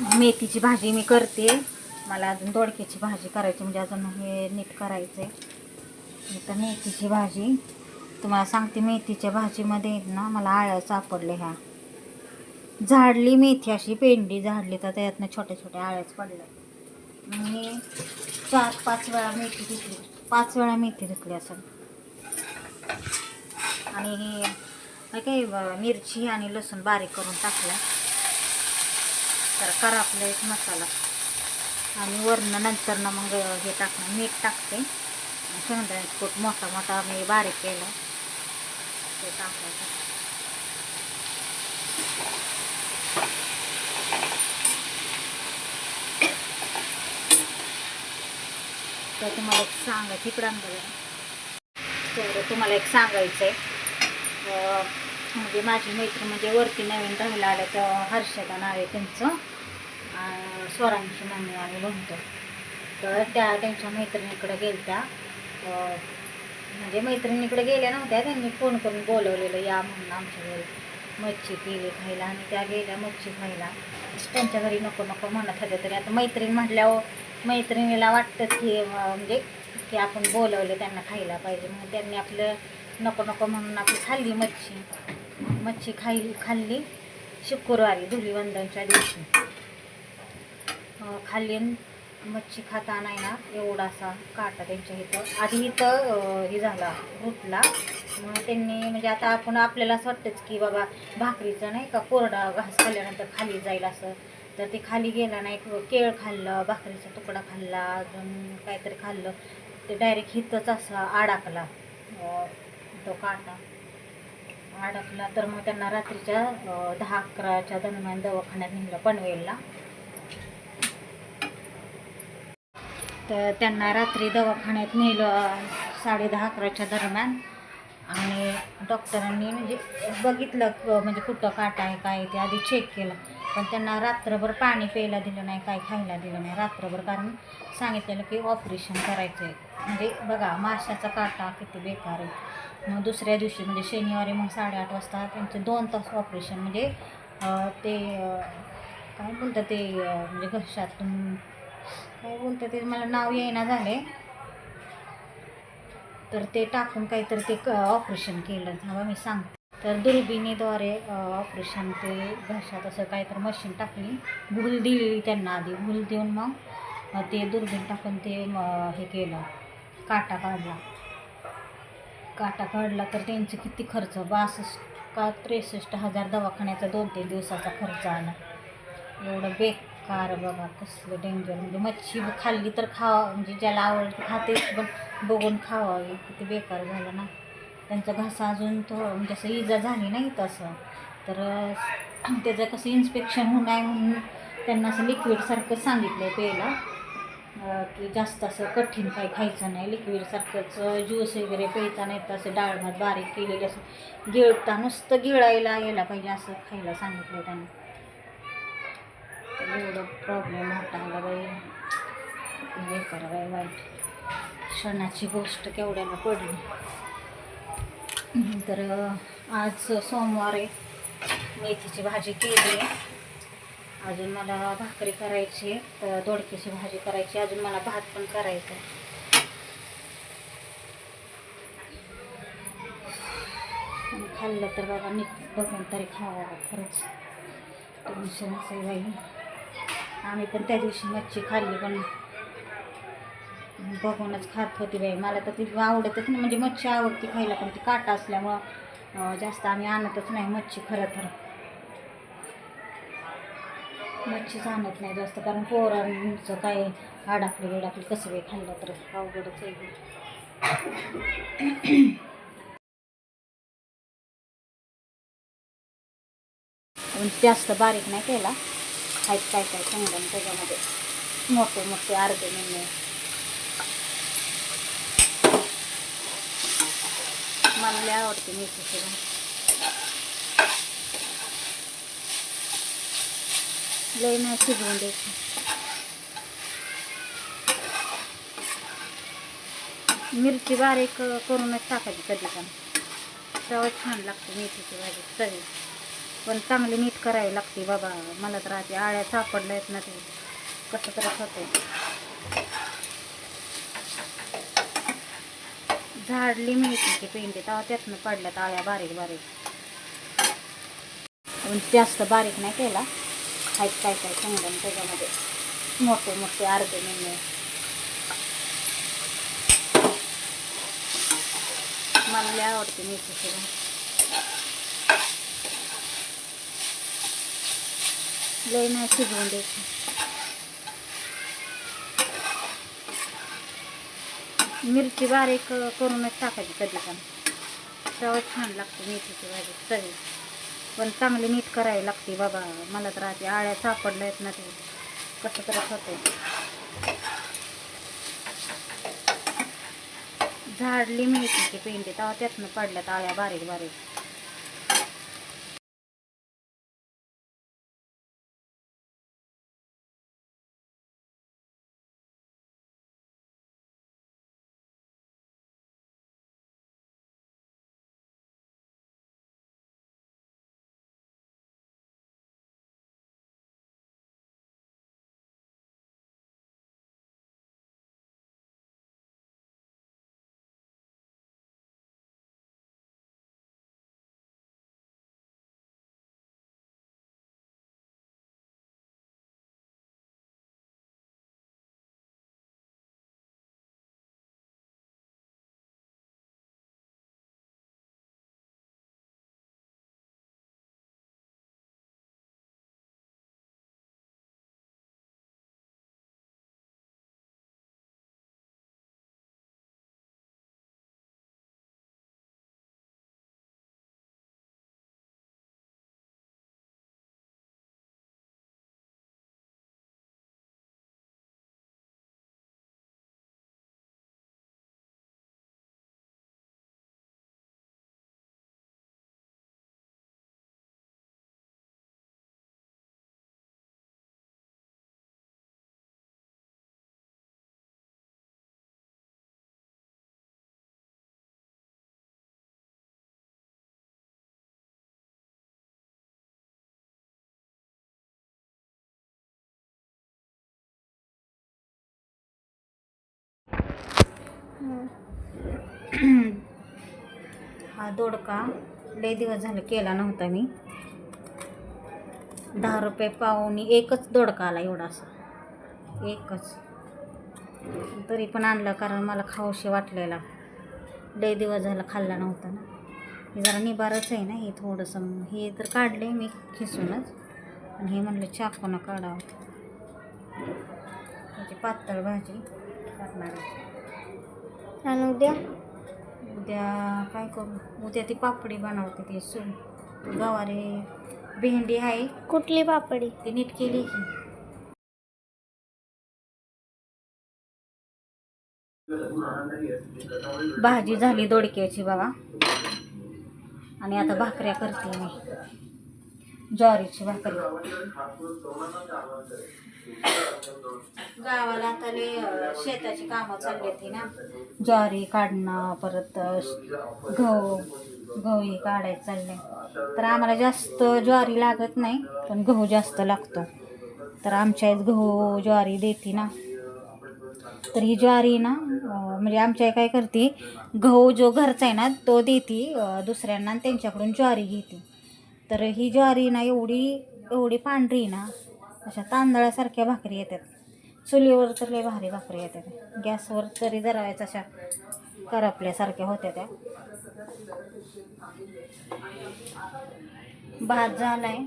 मेथीची भाजी मी करते. मला अजून दोडक्याची भाजी करायची म्हणजे अजून हे नीट करायचं आहे तर मेथीची भाजी. तुम्हाला सांगते मेथीच्या भाजीमध्ये ना मला आळ्या सापडले ह्या. झाडली मेथी अशी पेंडी झाडली तर त्यातनं छोट्या छोट्या आळ्याच पडल्या. मी चार पाच वेळा मेथी धुतली पाच वेळा मेथी धुतली असं आणि हे काय मिरची आणि लसूण बारीक करून टाकला तर आपला एक मसाला. आणि वरनं नंतर ना मग हे टाकणं मीठ टाकते. शेंगदाण्याचं कूट मोठा मोठा मी बारीक केला. ते टाकायचं. तर तुम्हाला एक सांगायचं इकडं तर तुम्हाला एक सांगायचं आहे म्हणजे माझी मैत्रीण म्हणजे वरती नवीन राहायला आल्या तर हर्षदा नाव आहे त्यांचं. स्वरांची मम्मी आम्ही म्हणतो. तर त्या त्यांच्या मैत्रिणीकडे गेलत्या. म्हणजे मैत्रिणीकडे गेल्या नव्हत्या. त्यांनी फोन करून बोलवलेलं या म्हणून आमच्या घरी मच्छी केली खायला. आणि त्या गेल्या मच्छी खायला. त्यांच्या घरी नको नको म्हणत होते तरी आता मैत्रीण म्हटल्यावर मैत्रिणीला वाटतंच की म्हणजे की आपण बोलवलं त्यांना खायला पाहिजे. म्हणून त्यांनी आपलं नको नको म्हणून आपली खाल्ली मच्छी. मच्छी खाई खाल्ली शुक्रवारी धुलीवंदनच्या दिवशी. खाल्ली मच्छी खाता नाही ना एवढासा काटा त्यांच्या इथं. आधी इथं हे झाला रुतला. मग त्यांनी म्हणजे आता आपण आपल्याला असं वाटतंच की बाबा भाकरीचं नाही का कोरडा घास खाल्ल्यानंतर खाली जाईल असं. तर ते खाली गेला नाही केळ खाल्लं भाकरीचा तुकडा खाल्ला अजून काहीतरी खाल्लं. ते डायरेक्ट हिथंच असा अडकला तो काटा. अडकला तर मग त्यांना रात्रीच्या दहा अकराच्या दरम्यान दवाखान्यात नेलं पनवेलला तर त्यांना रात्री दवाखान्यात नेलं साडे दहा अकराच्या दरम्यान. आणि डॉक्टरांनी म्हणजे बघितलं म्हणजे कुठं काटा आहे काय ते आधी चेक केलं. पण त्यांना रात्रभर पाणी प्यायला दिलं नाही काय खायला दिलं नाही. रात्रभर कारण सांगितलेलं की ऑपरेशन करायचं आहे म्हणजे बघा माशाचा काटा किती बेकार आहे. मग दुसऱ्या दिवशी म्हणजे शनिवारी मग साडेआठ वाजता त्यांचे दोन तास ऑपरेशन म्हणजे ते काय बोलतात ते म्हणजे घशातून काय बोलतात ते मला नाव येईना झाले तर ते टाकून काहीतरी ते ऑपरेशन केलं. हवा मी सांगते. तर दुर्बिणीद्वारे ऑपरेशन ते घशात असं काहीतरी मशीन टाकली. भूल दिली त्यांना आधी. भूल देऊन मग ते दुर्बीण टाकून ते हे केलं. काटा काढला. काटा काढला तर त्यांचे किती खर्च? बासष्ट का त्रेसष्ट हजार दवाखान्याचा दोन तीन दिवसाचा खर्च आला. एवढं बेकार बघा कसलं डेंजर म्हणजे मच्छी खाल्ली तर खावा. म्हणजे ज्याला आवडते खातेच पण बघून खावावी किती बेकार झालं ना. त्यांचा घासा अजून तो म्हणजे असं इजा झाली नाही तसं. तर त्याचं कसं इन्स्पेक्शन होऊ नये म्हणून त्यांना असं लिक्विडसारखं सांगितलं आहे प्यायला की जास्त असं कठीण काही खायचं नाही. लिक्विडसारखंच ज्यूस वगैरे प्यायचा नाही तर असं डाळ भात बारीक केलेलं असं गिळता नुसतं गिळायला यायला पाहिजे असं खायला सांगितलं त्यांनी. एवढं प्रॉब्लेम हाताळला बाई. हे करा बाई वाईट. क्षणाची गोष्ट केवढ्याला पडली. तर आज सोमवार आहे मेथीची भाजी केली. आहे अजून मला भाकरी करायची आहे, तर दोडक्याची भाजी करायची अजून मला भात पण करायचा आहे. खाल्लं तर बाबा नीट बघून तरी खावा खरंच. टेन्शन असेल बाई आम्ही पण त्या दिवशी मच्छी खाल्ली पण बघूनच खात होती बाई. मला तर ती आवडतच नाही. म्हणजे मच्छी आवडती खायला पण ती काटा असल्यामुळं जास्त आम्ही आणतच नाही मच्छी खरं तर. मच्छीच आणत नाही जास्त कारण पोरांचं काय अडकली बिडाकली कसं काही खाल्लं तर अवघडच आहे पण जास्त बारीक नाही केला. आहेत काय काय चांगलं त्याच्यामध्ये. मोठे मोठे अर्धे निम्मे. मला लय आवडते मेथीची भाजी लय नाही शिजवून द्यायची. मिरची बारीक करूनच टाकायची कधी पण. तेव्हा छान लागते मेथीची भाजी चवी पण चांगली नीट करावी लागते बाबा. मला तर आधी आळ्या सापडल्या आहेत ना ते. कसं तरच होते झाडली मेथीचे पेंडी तेव्हा त्यातनं पडल्या ताळ्या बारीक बारीक. पण जास्त बारीक नाही केला. आहेत काय काय शेंगदाणे त्याच्यामध्ये. मोठे मोठे अर्धे निम्मे. मला लय आवडते मेथीची सगळं. लय नाही शिजवून द्यायची. मिरची बारीक करूनच टाकायची कधी पण. तेव्हा छान लागते मेथीची भाजी चवी पण चांगली नीट करावी लागते बाबा. मला तर आधी आळ्या सापडल्या आहेत ना ते. कसं तर होते झाडली मेथीची पेंडी. तेव्हा त्यातनं पडल्यात आळ्या बारीक बारीक. हा दोडका. लय दिवस झालं केला नव्हता मी. दहा रुपये पाहुणी एकच दोडका आला एवढा असा एकच. तरी पण आणलं कारण मला खाऊशी वाटलेला. लय दिवस झालं खाल्ला नव्हता ना. हे जरा निबारच आहे ना हे थोडंसं. हे तर काढले मी खिसूनच. आणि हे म्हणलं चाकूनं काढावं. त्याची पातळ भाजी करणार आहे. आणि उद्या? उद्या काय करू? उद्या ती पापडी बनवते ती सु गवारी भेंडी आहे. कुठली पापडी? ती नीट केली की. भाजी झाली दोडक्याची बाबा. आणि आता भाकऱ्या करते मी. ज्वारीची भाकरी. गावाला आता लय शेताची कामं चालली होती ना. ज्वारी काढणं परत गहू गहू हे काढायचं चालले. तर आम्हाला जास्त ज्वारी लागत नाही पण गहू जास्त लागतो. तर आमच्या इथं गहू ज्वारी देते ना. तर ही ज्वारी ना म्हणजे आमच्या आई काय करते गहू जो घरचा आहे ना तो देते दुसऱ्यांना आणि त्यांच्याकडून ज्वारी घेते. तर ही ज्वारी ना एवढी एवढी पांढरी ना अशा तांदळासारख्या भाकरी येतात. चुलीवर तर लय भारी भाकरी येतात. गॅसवर तरी जरायच अशा करपल्यासारख्या होत्या त्या. भात झालाय.